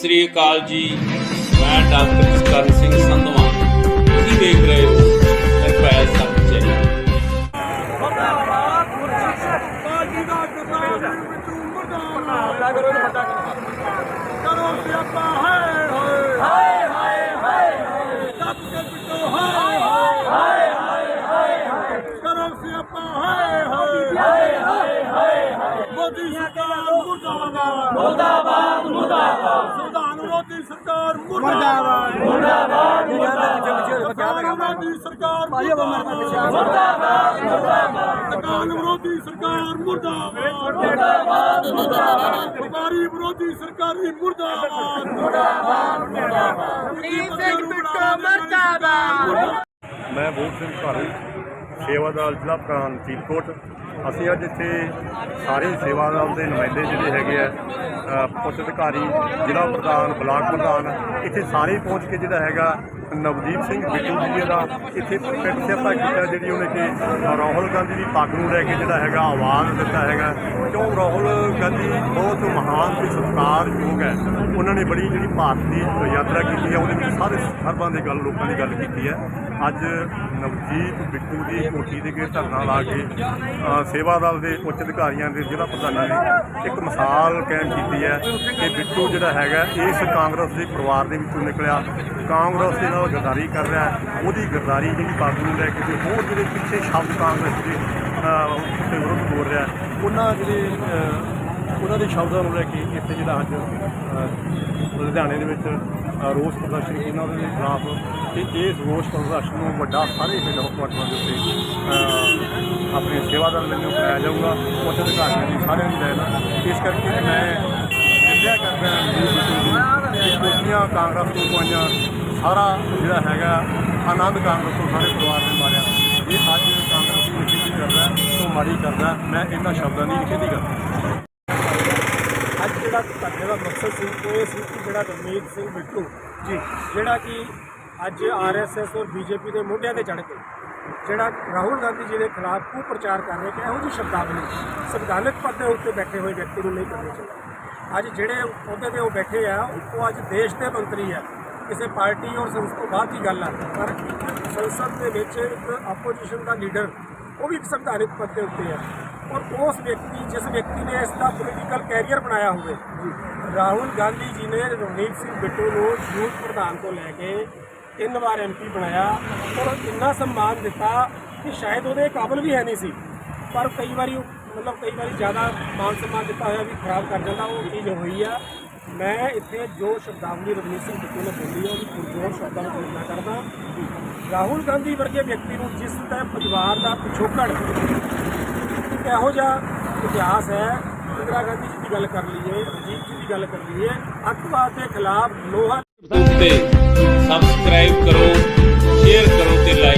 ਸ੍ਰੀ ਅਕਾਲ ਜੀ। ਮੈਂ ਡਾਕਟਰ ਕਰਨ ਸਿੰਘ ਸੰਧਵਾ। ਤੁਸੀਂ ਦੇਖ ਰਹੇ ਹੋ ਨਿਰਭੈ ਸੱਚੇ ਬਾਜੀ ਦਾ ਗੁਰਨਾਮ ਬਿੱਟੂ ਮੁਰਦਾਬਾਦ। ਸਰਕਾਰ ਮੁਰਦਾਬਾਦ। ਮੁਰਦਾਬਾਦ। ਮੁਰਦਾਬਾਦ। ਸੰਵਿਧਾਨ ਵਿਰੋਧੀ ਸਰਕਾਰ ਮੁਰਦਾਬਾਦ ਮੁਰਦਾਬਾਦ ਮੁਰਦਾਬਾਦ ਮੋਦੀ ਸਰਕਾਰ ਮੁਰਦਾਬਾਦ। ਦੁਕਾਨ ਵਿਰੋਧੀ ਸਰਕਾਰ ਮੁਰਦਾਬਾਦ। ਮੁਰਦਾਬਾਦ। ਮੁਰਦਾਬਾਦ। ਵਪਾਰੀ ਵਿਰੋਧੀ ਸਰਕਾਰੀ ਮੁਰਦਾਬਾਦ। ਮੁਰਦਾਬਾਦ। ਮੁਰਦਾਬਾਦ। ਸਿੰਘ ਬਿੱਟੂ ਮੁਰਦਾਬਾਦ। ਮੈਂ ਬੋਧ ਸਿੰਘ ਭਾਰੂ ਸੇਵਾਦਾਰ ਜ਼ਿਲ੍ਹਾ ਪ੍ਰਧਾਨ ਫਰੀਦਕੋਟ ਅਸੀਂ ਅੱਜ ਇੱਥੇ ਸਾਰੇ ਸੇਵਾਦਾਰ ਦੇ ਨੁਮਾਇੰਦੇ ਜਿਹੜੇ ਹੈਗੇ ਆ ਪੁਲਿਸ ਅਧਿਕਾਰੀ, ਜ਼ਿਲ੍ਹਾ ਪ੍ਰਧਾਨ, ਬਲਾਕ ਪ੍ਰਧਾਨ, ਇੱਥੇ ਸਾਰੇ ਪਹੁੰਚ ਕੇ ਜਿਹੜਾ ਹੈਗਾ ਨਵਦੀਪ ਸਿੰਘ ਬਿੱਟੂ ਜੀ ਦਾ ਇੱਥੇ ਪਿੰਡ ਸਿਆਪਾ ਕੀਤਾ, ਜਿਹੜੀ ਉਹਨੇ ਕਿ ਰਾਹੁਲ ਗਾਂਧੀ ਦੀ ਪੱਗ ਨੂੰ ਲੈ ਕੇ ਜਿਹੜਾ ਹੈਗਾ ਆਵਾਜ਼ ਦਿੱਤਾ ਹੈਗਾ। ਕਿਉਂ ਰਾਹੁਲ ਗਾਂਧੀ ਬਹੁਤ ਮਹਾਨ ਤੇ ਸਤਿਕਾਰਯੋਗ ਹੈ। ਉਹਨਾਂ ਨੇ ਬੜੀ ਜਿਹੜੀ ਭਾਰਤ ਦੀ ਯਾਤਰਾ ਕੀਤੀ ਹੈ, ਉਹਦੇ ਵਿੱਚ ਸਾਰੇ ਸਰਬਾਂ ਦੇ ਗੱਲ, ਲੋਕਾਂ ਦੀ ਗੱਲ ਕੀਤੀ ਹੈ। ਅੱਜ ਨਵਜੀਤ ਬਿੱਟੂ ਦੀ ਕੋਠੀ ਦੇ ਅੱਗੇ ਧਰਨਾ ਲਾ ਕੇ ਸੇਵਾ ਦਲ ਦੇ ਉੱਚ ਅਧਿਕਾਰੀਆਂ ਦੇ ਜ਼ਿਲ੍ਹਾ ਪ੍ਰਧਾਨਾਂ ਨੇ ਇੱਕ ਮਿਸਾਲ ਕਾਇਮ ਕੀਤੀ ਹੈ ਕਿ ਬਿੱਟੂ ਜਿਹੜਾ ਹੈਗਾ, ਇਸ ਕਾਂਗਰਸ ਦੇ ਪਰਿਵਾਰ ਦੇ ਵਿੱਚੋਂ ਨਿਕਲਿਆ। ਕਾਂਗਰਸ ਦੇ ਨਾਲ ਗਦਾਰੀ ਕਰ ਰਿਹਾ ਉਹਦੀ ਗਰਦਾਰੀ ਜਿਹੜੀ ਪੱਗ ਨੂੰ ਲੈ ਕੇ ਤੇ ਹੋਰ ਜਿਹੜੇ ਪਿੱਛੇ ਸ਼ਬਦ ਕਾਂਗਰਸ ਦੇ ਅ, ਦੇ ਵਿਰੁੱਧ ਬੋਲ ਰਿਹਾ ਉਹਨਾਂ ਜਿਹੜੇ ਉਹਨਾਂ ਦੇ ਸ਼ਬਦਾਂ ਨੂੰ ਲੈ ਕੇ ਇੱਥੇ ਜਿਹੜਾ ਅੱਜ ਲੁਧਿਆਣੇ ਦੇ ਵਿੱਚ ਰੋਸ ਪ੍ਰਦਰਸ਼ਨ ਕੀਤਾ ਉਹਨਾਂ ਦੇ ਖਿਲਾਫ ਤੇ ਇਸ ਰੋਸ ਪ੍ਰਦਰਸ਼ਨ ਨੂੰ ਵੱਡਾ ਸਾਰੇ ਹੈੱਡਕੁਆਟਰਾਂ ਦੇ ਉੱਤੇ ਅ, ਆਪਣੇ ਸੇਵਾਦਾਰ ਮੈਨੂੰ ਕਰਾਇਆ ਜਾਊਗਾ ਉੱਚ ਅਧਿਕਾਰੀਆਂ ਦੀ ਸਾਰਿਆਂ ਦੀ ਰਹਿਣਾ ਇਸ ਕਰਕੇ ਮੈਂ ਨਿੰਦਿਆ ਕਰਦਾ ਹਾਂ ਕਿ ਕਾਂਗਰਸ ਤੋਂ ਪਾਈਆਂ ਸਾਰਾ ਜਿਹੜਾ ਹੈਗਾ ਆਨੰਦ ਕਾਂਗਰਸ ਤੋਂ ਸਾਰੇ ਪਰਿਵਾਰ ਨੇ ਮਾਰਿਆ। ਇਹ ਅੱਜ ਕਾਂਗਰਸ ਦੀ ਨਿਖੇਧੀ ਕਰਦਾ ਉਹ ਮਾੜੀ ਕਰਦਾ ਮੈਂ ਇਹਨਾਂ ਸ਼ਬਦਾਂ ਦੀ ਨਿਖੇਧੀ ਕਰਦਾ ਅੱਜ ਜਿਹੜਾ ਧਰਨੇ ਦਾ ਮਕਸਦ ਸੀ ਉਹ ਇਹ ਸੀ ਕਿ ਜਿਹੜਾ ਰਮਨੀਤ ਸਿੰਘ ਬਿੱਟੂ ਜੀ। ਜਿਹੜਾ ਕਿ ਅੱਜ ਆਰਐਸਐਸ ਔਰ ਬੀਜੇਪੀ ਦੇ ਮੋਢਿਆਂ ਤੇ ਚੜ੍ਹ ਕੇ ਜਿਹੜਾ ਰਾਹੁਲ ਗਾਂਧੀ ਜੀ ਦੇ ਖਿਲਾਫ ਕੂ ਪ੍ਰਚਾਰ ਕਰ ਰਿਹਾ ਕਿ ਇਹੋ ਜਿਹੀ ਸ਼ਬਦਾਵਲੀ ਸੰਵਿਧਾਨਕ ਪਦ ਦੇ ਉੱਤੇ ਬੈਠੇ ਹੋਏ ਵਿਅਕਤੀ ਨੂੰ ਨਹੀਂ ਕਰਨੀ ਚਾਹੀਦੀ। ਅੱਜ ਜਿਹੜੇ ਅਹੁਦੇ ਤੇ ਉਹ ਬੈਠੇ ਆ ਉਹ ਅੱਜ ਦੇਸ਼ ਦੇ ਮੰਤਰੀ ਆ। ਕਿਸੇ ਪਾਰਟੀ ਔਰ ਸੰਸਦ ਤੋਂ ਬਾਅਦ ਦੀ ਗੱਲ ਆ, ਪਰ ਸੰਸਦ ਦੇ ਵਿੱਚ ਇੱਕ ਆਪੋਜੀਸ਼ਨ ਦਾ ਲੀਡਰ ਉਹ ਵੀ ਇੱਕ ਸੰਵਿਧਾਨਕ ਪਦ ਦੇ ਉੱਤੇ ਆ। ਔਰ ਉਸ ਵਿਅਕਤੀ, ਜਿਸ ਵਿਅਕਤੀ ਨੇ ਇਸ ਦਾ ਪੋਲੀਟੀਕਲ ਕੈਰੀਅਰ ਬਣਾਇਆ ਹੋਵੇ, ਰਾਹੁਲ ਗਾਂਧੀ ਜੀ ਨੇ ਰਵਨੀਤ ਸਿੰਘ ਬਿੱਟੂ ਨੂੰ ਯੂਥ ਪ੍ਰਧਾਨ ਤੋਂ ਲੈ ਕੇ ਤਿੰਨ ਵਾਰ ਐਮਪੀ ਬਣਾਇਆ ਔਰ ਇੰਨਾ ਸਨਮਾਨ ਦਿੱਤਾ ਕਿ ਸ਼ਾਇਦ ਉਹਦੇ ਕਾਬਲ ਵੀ ਹੈ ਨਹੀਂ ਸੀ। ਪਰ ਕਈ ਵਾਰੀ ਉਹ- ਮਤਲਬ ਕਈ ਵਾਰੀ ਜ਼ਿਆਦਾ ਮਾਨ ਸਨਮਾਨ ਦਿੱਤਾ ਹੋਇਆ ਵੀ ਖਰਾਬ ਕਰ ਜਾਂਦਾ, ਉਹ ਚੀਜ਼ ਹੋਈ ਆ। ਮੈਂ ਇੱਥੇ ਜੋ ਸ਼ਬਦਾਵਲੀ ਰਵਨੀਤ ਸਿੰਘ ਬਿੱਟੂ ਨੇ ਬੋਲੀ ਆ ਉਹਦੀ ਪੁਰਜੋਰ ਸ਼ਬਦਾਂ ਨੂੰ ਬੋਲਣਾ ਕਰਦਾ ਰਾਹੁਲ ਗਾਂਧੀ ਵਰਗੇ ਵਿਅਕਤੀ ਨੂੰ ਜਿਸ ਦਾ ਪਰਿਵਾਰ ਦਾ ਪਿਛੋਕੜ ਇਹੋ ਜਿਹਾ ਇਤਿਹਾਸ ਹੈ, ਇੰਦਰਾ ਗਾਂਧੀ ਜੀ ਦੀ ਗੱਲ ਕਰ ਲਈਏ ਅਜੀਤ ਜੀ ਦੀ ਗੱਲ ਕਰ ਲਈਏ, ਅੱਤਵਾਦ ਦੇ ਖਿਲਾਫ ਲੋਹਾ ਤੇ ਸਬਸਕ੍ਰਾਈਬ ਕਰੋ।